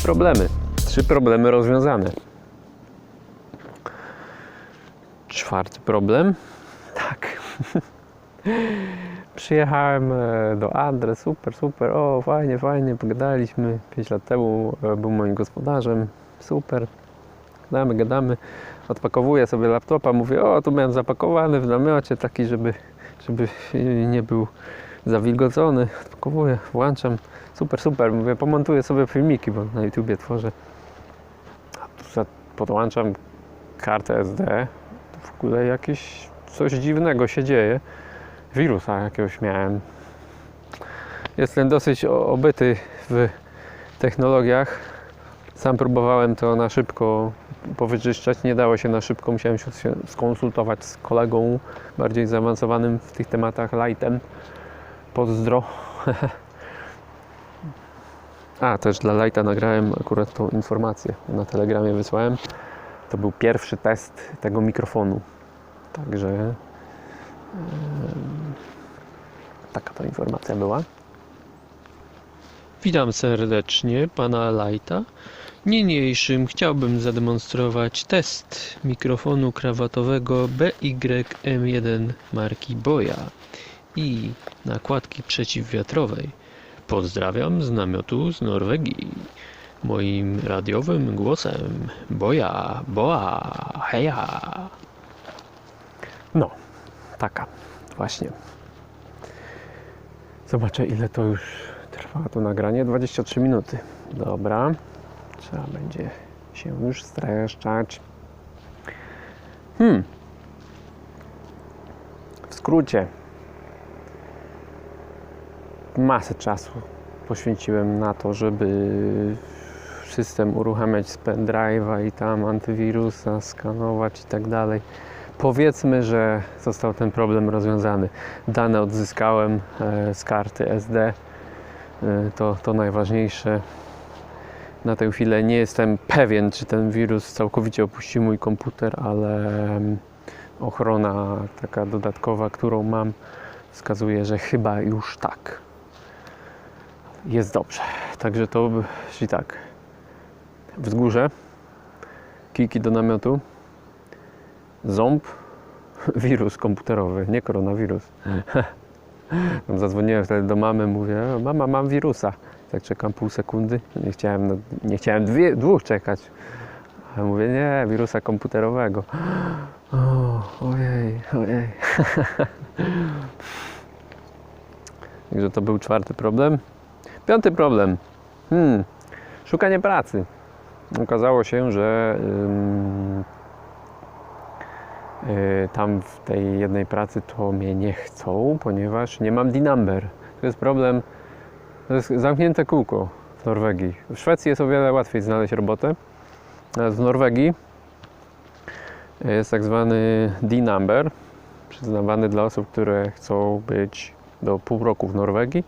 Trzy problemy. Trzy problemy rozwiązane. Czwarty problem. Tak. Przyjechałem e, do Andre, super, super, o fajnie, fajnie, pogadaliśmy. 5 lat temu e, był moim gospodarzem, super. Gadamy, gadamy. Odpakowuję sobie laptopa, mówię, o tu miałem zapakowany w namiocie taki, żeby, żeby nie był zawilgocony. Odpakowuję, włączam, super, super. Mówię, pomontuję sobie filmiki, bo na YouTubie tworzę. A podłączam kartę SD. To w ogóle jakieś coś dziwnego się dzieje. Wirusa jakiegoś miałem. Jestem dosyć obyty w technologiach. Sam próbowałem to na szybko powyczyszczać. Nie dało się na szybko. Musiałem się skonsultować z kolegą bardziej zaawansowanym w tych tematach, Lightem. Pozdro. A, też dla Lighta nagrałem akurat tą informację. Na Telegramie wysłałem. To był pierwszy test tego mikrofonu. Także em, taka to informacja była. Witam serdecznie pana Lighta. Niniejszym chciałbym zademonstrować test mikrofonu krawatowego BYM1 marki Boya i nakładki przeciwwiatrowej. Pozdrawiam z namiotu z Norwegii. Moim radiowym głosem Boja, Boa, heja. No, taka właśnie. Zobaczę ile to już trwa to nagranie. 23 minuty. Dobra. Trzeba będzie się już streszczać. Hmm. W skrócie. Masę czasu poświęciłem na to, żeby system uruchamiać z pendrive'a i tam antywirusa skanować i tak dalej powiedzmy, że został ten problem rozwiązany. Dane odzyskałem e, z karty SD. E, To, to najważniejsze. Na tę chwilę nie jestem pewien, czy ten wirus całkowicie opuścił mój komputer, ale em, ochrona taka dodatkowa, którą mam, wskazuje, że chyba już tak. Jest dobrze. Także to, czyli tak. Wzgórze, kijki do namiotu, ząb, wirus komputerowy, nie koronawirus. Tam Zadzwoniłem wtedy do mamy, mówię, "O, mama, mam wirusa. Tak czekam pół sekundy, nie chciałem, na- nie chciałem dwie, dwóch czekać. A mówię, nie, wirusa komputerowego. O, ojej, ojej. Także to był czwarty problem. Piąty problem. Hmm, szukanie pracy. Okazało się, że Yy, tam w tej jednej pracy to mnie nie chcą, ponieważ nie mam D-number. To jest problem, to jest zamknięte kółko w Norwegii. W Szwecji jest o wiele łatwiej znaleźć robotę, natomiast w Norwegii jest tak zwany D-number, przyznawany dla osób, które chcą być do pół roku w Norwegii.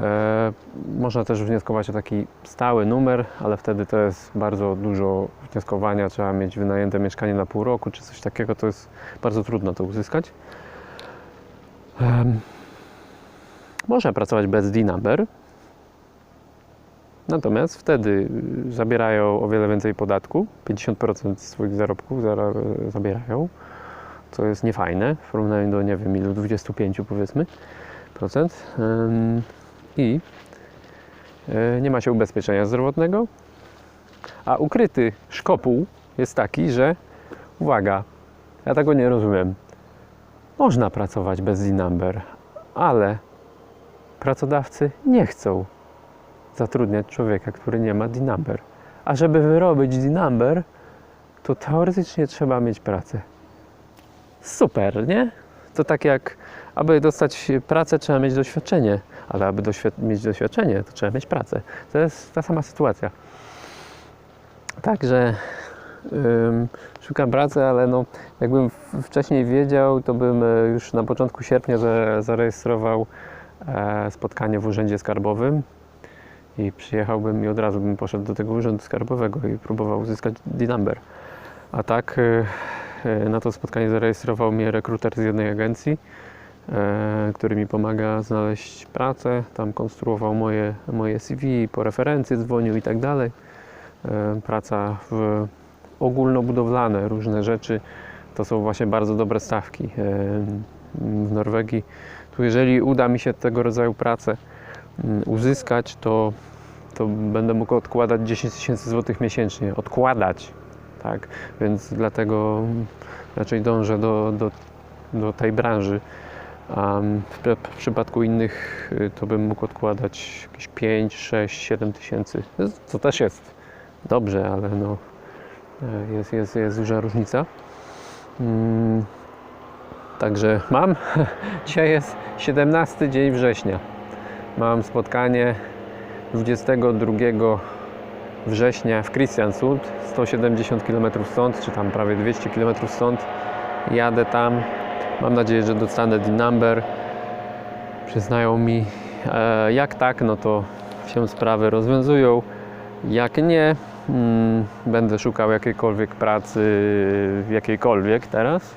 E, można też wnioskować o taki stały numer, ale wtedy to jest bardzo dużo wnioskowania. Trzeba mieć wynajęte mieszkanie na pół roku czy coś takiego. To jest bardzo trudno to uzyskać. Można pracować bez D-number. Natomiast wtedy zabierają o wiele więcej podatku. 50% swoich zarobków zabierają, co jest niefajne w porównaniu do, nie wiem, ilu 25 powiedzmy procent. I e, nie ma się ubezpieczenia zdrowotnego, a ukryty szkopuł jest taki, że uwaga, ja tego nie rozumiem. Można pracować bez D-number, ale pracodawcy nie chcą zatrudniać człowieka, który nie ma D-number. A żeby wyrobić D-number, to teoretycznie trzeba mieć pracę. Super, nie? To tak jak, aby dostać pracę, trzeba mieć doświadczenie, ale aby doświad- mieć doświadczenie, to trzeba mieć pracę. To jest ta sama sytuacja. Także ym, szukam pracy, ale no, jakbym wcześniej wiedział, to bym e, już na początku sierpnia za- zarejestrował e, spotkanie w Urzędzie Skarbowym i przyjechałbym i od razu bym poszedł do tego Urzędu Skarbowego i próbował uzyskać D-number. A tak e, na to spotkanie zarejestrował mnie rekruter z jednej agencji który mi pomaga znaleźć pracę. Tam konstruował moje, moje CV, po referencje dzwonił i tak dalej. E, Praca w ogólnobudowlane, różne rzeczy. To są właśnie bardzo dobre stawki e, w Norwegii. Tu jeżeli uda mi się tego rodzaju pracę mm, uzyskać, to, to będę mógł odkładać 10 tysięcy złotych miesięcznie. Odkładać, tak? Więc dlatego raczej dążę do, do, do tej branży. W, w przypadku innych y, to bym mógł odkładać jakieś 5, 6, 7 tysięcy. To też jest dobrze, ale no, e, jest, jest, jest duża różnica. Mm, Także mam. Dzisiaj jest 17 dzień września. Mam spotkanie 22 września w Kristiansund, 170 km stąd, czy tam prawie 200 km stąd. Jadę tam. Mam nadzieję, że dostanę D-number. Przyznają mi, e, jak tak, no to się sprawy rozwiązują. Jak nie, mm, będę szukał jakiejkolwiek pracy, jakiejkolwiek teraz.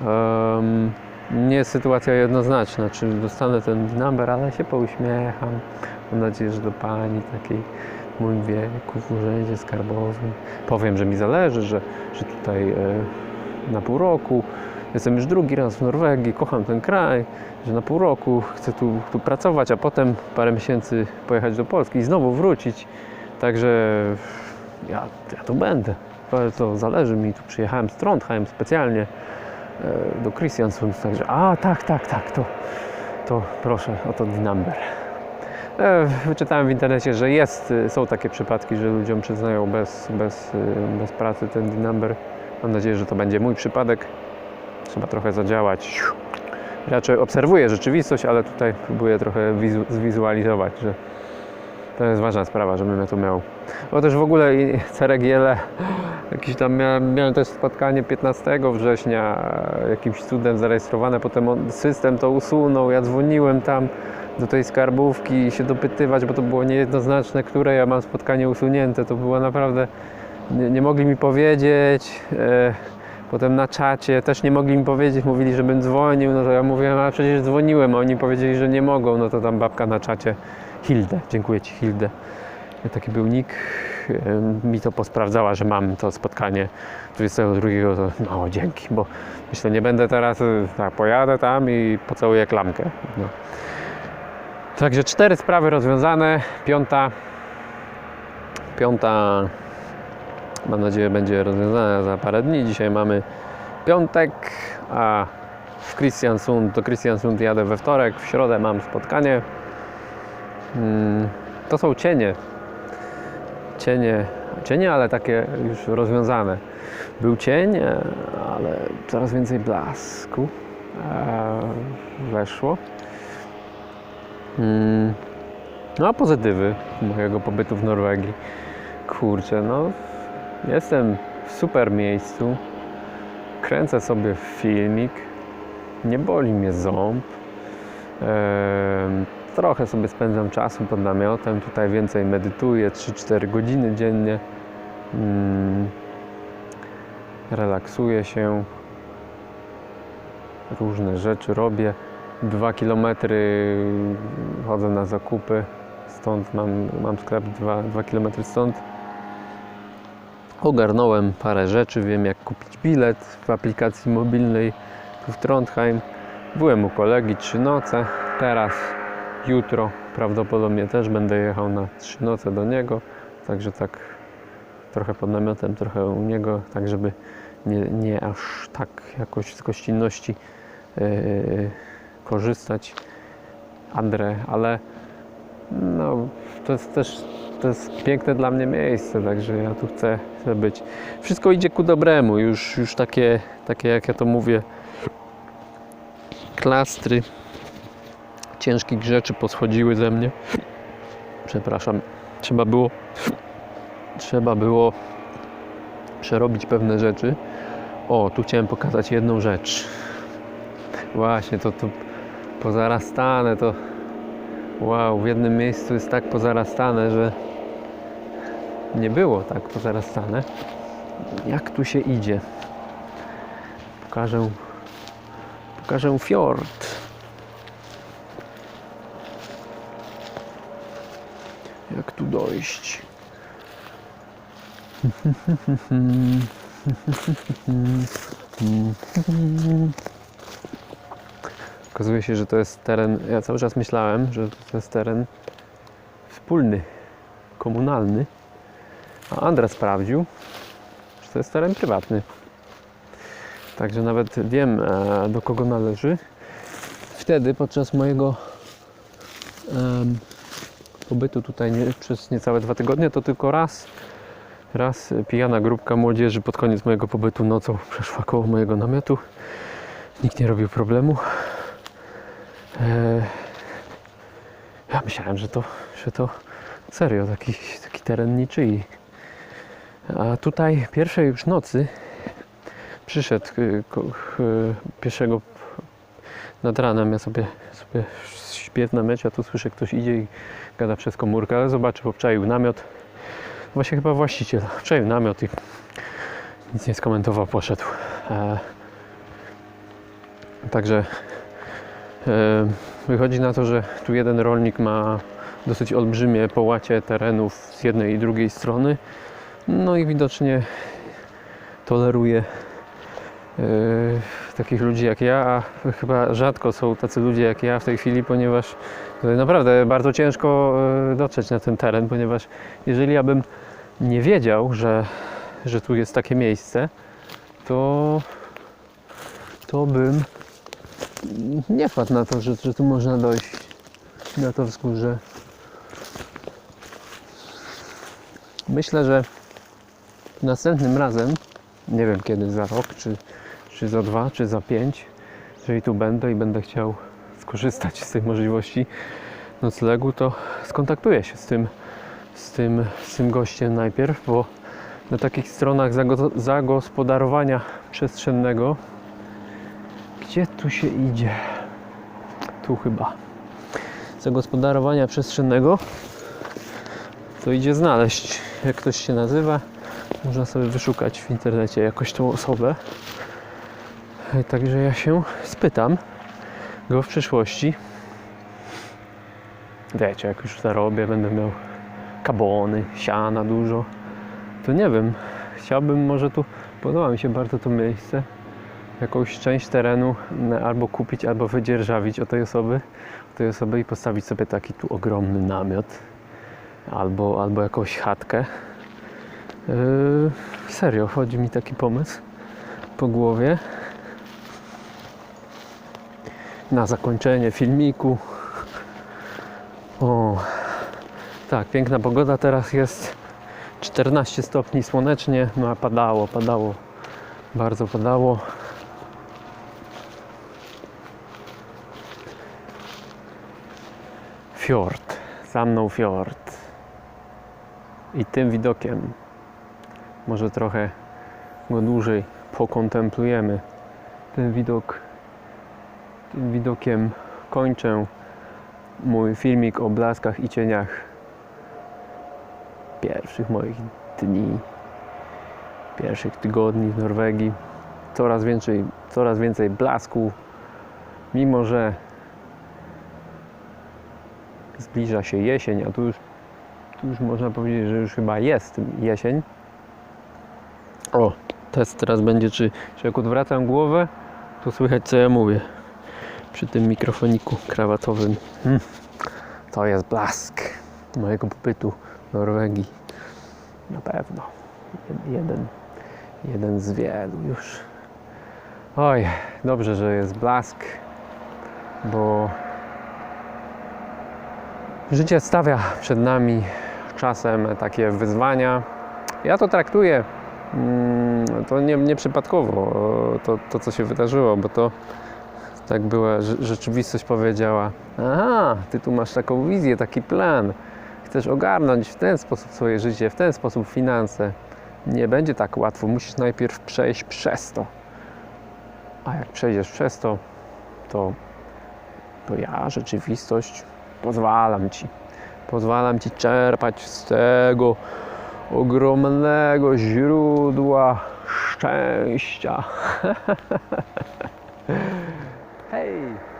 Em, nie jest sytuacja jednoznaczna, czy dostanę ten number, ale się pouśmiecham. Mam nadzieję, że do pani takiej w moim wieku w urzędzie skarbowym powiem, że mi zależy, że, że tutaj e, na pół roku jestem już drugi raz w Norwegii, kocham ten kraj, że na pół roku chcę tu, tu pracować, a potem parę miesięcy pojechać do Polski i znowu wrócić. Także ja, ja tu będę. To, zależy mi. Tu przyjechałem z Trondheim specjalnie e, do Kristiansund, także a tak, tak, tak, to, to proszę o to number. E, Wyczytałem w internecie, że jest, y, są takie przypadki, że ludziom przyznają bez, bez, bez pracy ten number. Mam nadzieję, że to będzie mój przypadek. Trzeba trochę zadziałać. Raczej obserwuję rzeczywistość, ale tutaj próbuję trochę wizu- zwizualizować, że to jest ważna sprawa, żebym ja to miał. Bo też w ogóle i Ceregiele, jakiś tam miałem, miałem też spotkanie 15 września, jakimś cudem zarejestrowane, potem on, system to usunął, ja dzwoniłem tam do tej skarbówki się dopytywać, bo to było niejednoznaczne, które ja mam spotkanie usunięte, to było naprawdę, nie, nie mogli mi powiedzieć, e, potem na czacie też nie mogli mi powiedzieć, mówili, żebym dzwonił, no to ja mówiłem, a przecież dzwoniłem, a oni powiedzieli, że nie mogą, no to tam babka na czacie, Hilde, dziękuję Ci Hilde, taki był nick, mi to posprawdzała, że mam to spotkanie 22, to mało dzięki, bo myślę, nie będę teraz, tak, pojadę tam i pocałuję klamkę. No. Także cztery sprawy rozwiązane, piąta, piąta, mam nadzieję, będzie rozwiązana za parę dni. Dzisiaj mamy piątek, a w Kristiansund, do Kristiansund jadę we wtorek, w środę mam spotkanie. Mm, To są cienie, cienie, cienie, ale takie już rozwiązane. Był cień, e, ale coraz więcej blasku e, weszło. Mm. No a pozytywy mojego pobytu w Norwegii. Kurczę, no jestem w super miejscu. Kręcę sobie filmik. Nie boli mnie ząb. Trochę sobie spędzam czasu pod namiotem. Tutaj więcej medytuję 3-4 godziny dziennie. Mm. Relaksuję się. Różne rzeczy robię. Dwa kilometry chodzę na zakupy. Stąd mam, mam sklep dwa kilometry stąd. Ogarnąłem parę rzeczy, wiem jak kupić bilet w aplikacji mobilnej tu w Trondheim. Byłem u kolegi trzy noce. Teraz, jutro prawdopodobnie też będę jechał na trzy noce do niego. Także tak trochę pod namiotem, trochę u niego, tak żeby nie, nie aż tak jakoś z gościnności yy, korzystać. Andre, ale no, to jest też to jest piękne dla mnie miejsce, także ja tu chcę, chcę być. Wszystko idzie ku dobremu, już, już takie, takie jak ja to mówię, klastry ciężkich rzeczy poschodziły ze mnie. Przepraszam, trzeba było trzeba było przerobić pewne rzeczy. O, tu chciałem pokazać jedną rzecz. Właśnie, to tu pozarastane, to Wow, w jednym miejscu jest tak pozarastane, że nie było tak pozarastane. Jak tu się idzie? Pokażę, pokażę fiord. Jak tu dojść? Okazuje się, że to jest teren. Ja cały czas myślałem, że to jest teren wspólny, komunalny. A Andra sprawdził, że to jest teren prywatny. Także nawet wiem, e, do kogo należy. Wtedy, podczas mojego em, pobytu tutaj nie, przez niecałe dwa tygodnie, to tylko raz, raz pijana grupka młodzieży pod koniec mojego pobytu nocą przeszła koło mojego namiotu. Nikt nie robił problemu. E, ja myślałem, że to, że to serio taki, taki teren niczyi. A tutaj pierwszej już nocy przyszedł y, pierwszego nad ranem. Ja sobie, sobie śpię w namiocie, a tu słyszę ktoś idzie i gada przez komórkę, ale zobaczył, obczaił namiot. Właśnie chyba właściciel. Obczaił namiot i nic nie skomentował, poszedł. E, także wychodzi na to, że tu jeden rolnik ma dosyć olbrzymie połacie terenów z jednej i drugiej strony. No i widocznie toleruje e, takich ludzi jak ja, a chyba rzadko są tacy ludzie jak ja w tej chwili, ponieważ naprawdę bardzo ciężko e, dotrzeć na ten teren, ponieważ jeżeli ja bym nie wiedział, że, że tu jest takie miejsce, to, to bym nie wpadł na to, że, że tu można dojść na to wzgórze. Myślę, że następnym razem, nie wiem kiedy, za rok, czy, czy za dwa, czy za pięć, jeżeli tu będę i będę chciał skorzystać z tej możliwości noclegu, to skontaktuję się z tym, z tym, z tym gościem najpierw, bo na takich stronach zago- zagospodarowania przestrzennego, gdzie tu się idzie? Tu chyba. Zagospodarowania przestrzennego, to idzie znaleźć, jak ktoś się nazywa. Można sobie wyszukać w internecie jakoś tą osobę. E, Także ja się spytam go w przyszłości. Wiecie, jak już zarobię, będę miał kabony, siana dużo, to nie wiem. Chciałbym może tu, podoba mi się bardzo to miejsce, jakąś część terenu albo kupić, albo wydzierżawić od tej osoby, od tej osoby i postawić sobie taki tu ogromny namiot albo, albo jakąś chatkę. Yy, serio, chodzi mi taki pomysł po głowie. Na zakończenie filmiku. O, tak, piękna pogoda teraz jest. 14 stopni słonecznie, no a padało, padało, bardzo padało. Fiord, za mną fiord. I tym widokiem może trochę go dłużej pokontemplujemy. Ten widok, tym widokiem kończę mój filmik o blaskach i cieniach pierwszych moich dni, pierwszych tygodni w Norwegii. Coraz więcej, coraz więcej blasku, mimo że zbliża się jesień, a tu już, tu już można powiedzieć, że już chyba jest jesień. O, test teraz będzie, czy, czy jak odwracam głowę, to słychać co ja mówię przy tym mikrofoniku krawatowym. Hmm. To jest blask mojego pobytu w Norwegii. Na pewno. Jed- Jeden, jeden z wielu już. Oj, dobrze, że jest blask, bo życie stawia przed nami czasem takie wyzwania. Ja to traktuję mm, to nie, nie przypadkowo, to, to co się wydarzyło, bo to tak była, rze- rzeczywistość powiedziała aha, ty tu masz taką wizję, taki plan, chcesz ogarnąć w ten sposób swoje życie, w ten sposób finanse. Nie będzie tak łatwo, musisz najpierw przejść przez to. A jak przejdziesz przez to, to, to ja, rzeczywistość, pozwalam ci. Pozwalam ci czerpać z tego ogromnego źródła szczęścia. Hej!